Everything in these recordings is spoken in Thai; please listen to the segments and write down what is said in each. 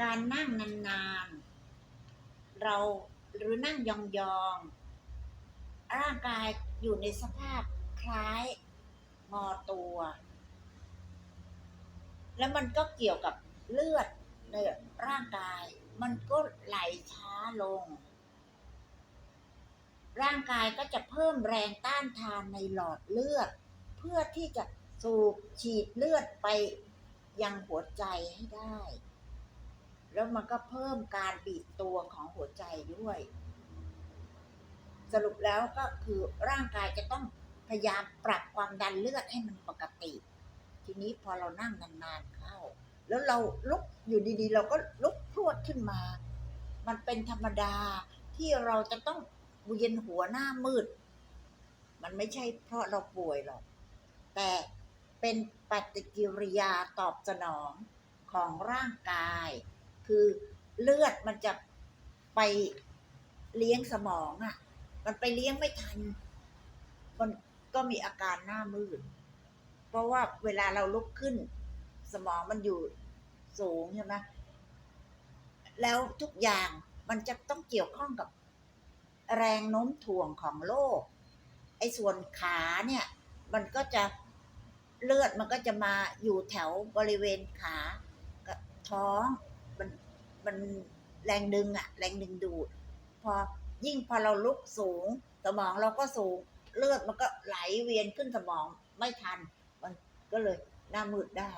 การนั่งนานๆ เราหรือนั่งยองๆ ร่างกายอยู่ในสภาพคล้ายงอตัว แล้วมันก็เกี่ยวกับเลือดในร่างกาย มันก็ไหลช้าลง ร่างกายก็จะเพิ่มแรงต้านทานในหลอดเลือด เพื่อที่จะสูบฉีดเลือดไปยังหัวใจให้ได้ แล้วมันก็เพิ่มการบีบตัวของหัวใจด้วย สรุปแล้วก็คือร่างกายจะต้องพยายามปรับความดันเลือดให้มันปกติ ทีนี้พอเรานั่งนานๆเข้า แล้วเราลุกอยู่ดีๆ เราก็ลุกพรวดขึ้นมา มันเป็นธรรมดาที่เราจะต้องเวียนหัวหน้ามืด มันไม่ใช่เพราะเราป่วยหรอก แต่เป็นปฏิกิริยาตอบสนองของร่างกาย คือเลือดมันจะไปเลี้ยงสมองอะ่ะ มันไปเลี้ยงไม่ทัน มันก็มีอาการหน้ามืด เพราะว่าเวลาเราลุกขึ้น สมองมันอยู่สูงใช่ไหมแล้วทุกอย่างมันจะต้องเกี่ยวข้องกับแรงโน้มถ่วงของโลก ไอ้ส่วนขาเนี่ย มันก็จะเลือดมันก็จะมาอยู่แถวบริเวณขาท้อง มันแรงดึงอะแรงดึงดูด พอยิ่งพอเราลุกสูง สมองเราก็สูงเลือดมันก็ไหลเวียนขึ้นสมองไม่ทัน มันก็เลยหน้ามืดได้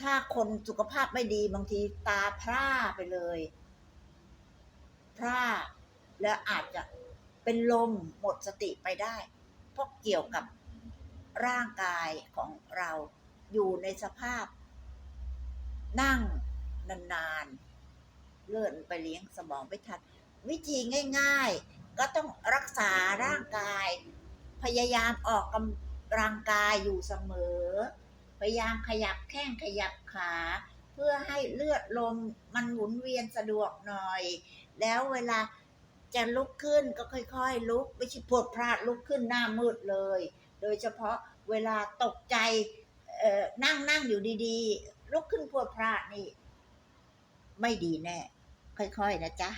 ถ้าคนสุขภาพไม่ดีบางทีตาพร่าไปเลยพร่าแล้วอาจจะเป็นลมหมดสติไปได้ เพราะเกี่ยวกับร่างกายของเราอยู่ในสภาพ นั่งนานๆ เลือดมันไปเลี้ยงสมองไม่ทันวิธีง่าย ๆ ก็ต้องรักษาร่างกาย พยายามออกกำลังกายอยู่เสมอ พยายามขยับแข้งขยับขา เพื่อให้เลือดลมมันหมุนเวียนสะดวกหน่อย แล้วเวลาจะลุกขึ้นก็ค่อยๆ ลุกไม่ใช่พลวดพลาดลุกขึ้นหน้ามืดเลย โดยเฉพาะเวลาตกใจนั่งนั่งอยู่ดีๆ ลุกขึ้นพวดพลาดนี่ ไม่ดีแน่ ค่อยๆนะจ๊ะ